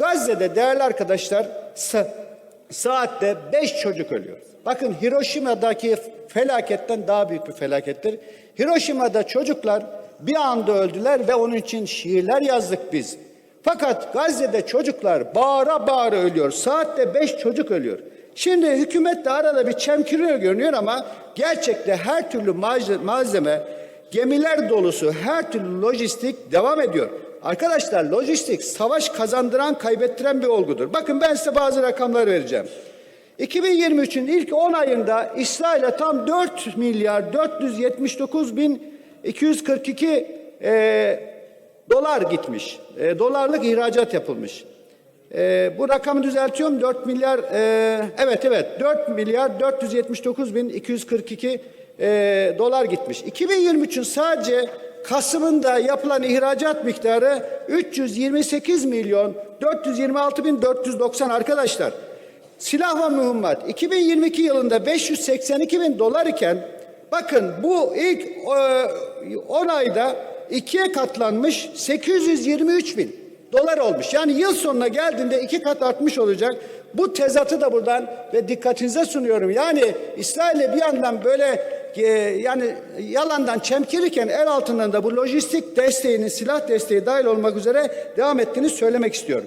Gazze'de değerli arkadaşlar sa- saatte 5 çocuk ölüyor. Bakın Hiroşima'daki felaketten daha büyük bir felakettir. Hiroşima'da çocuklar bir anda öldüler ve onun için şiirler yazdık biz. Fakat Gazze'de çocuklar bağıra bağıra ölüyor. Saatte 5 çocuk ölüyor. Şimdi hükümet de arada bir çemkiriyor görünüyor ama gerçekte her türlü malze- malzeme, gemiler dolusu her türlü lojistik devam ediyor. Arkadaşlar lojistik savaş kazandıran, kaybettiren bir olgudur. Bakın ben size bazı rakamlar vereceğim. 2023'ün ilk 10 ayında İsrail'e tam 4 milyar 479 bin 242 e, dolar gitmiş. E, dolarlık ihracat yapılmış. E, bu rakamı düzeltiyorum 4 milyar e, evet evet 4 milyar 479 bin 242 e, dolar gitmiş. 2023'ün sadece Kasım'ında yapılan ihracat miktarı 328 milyon 426 bin 490 arkadaşlar. Silah ve mühimmat 2022 yılında 582 bin dolar iken bakın bu ilk e, 10 ayda ikiye katlanmış 823 bin dolar olmuş. Yani yıl sonuna geldiğinde iki kat artmış olacak. Bu tezatı da buradan ve dikkatinize sunuyorum. Yani İsrail'e bir yandan böyle e, yani yalandan çemkirirken el altından da bu lojistik desteğinin silah desteği dahil olmak üzere devam ettiğini söylemek istiyorum.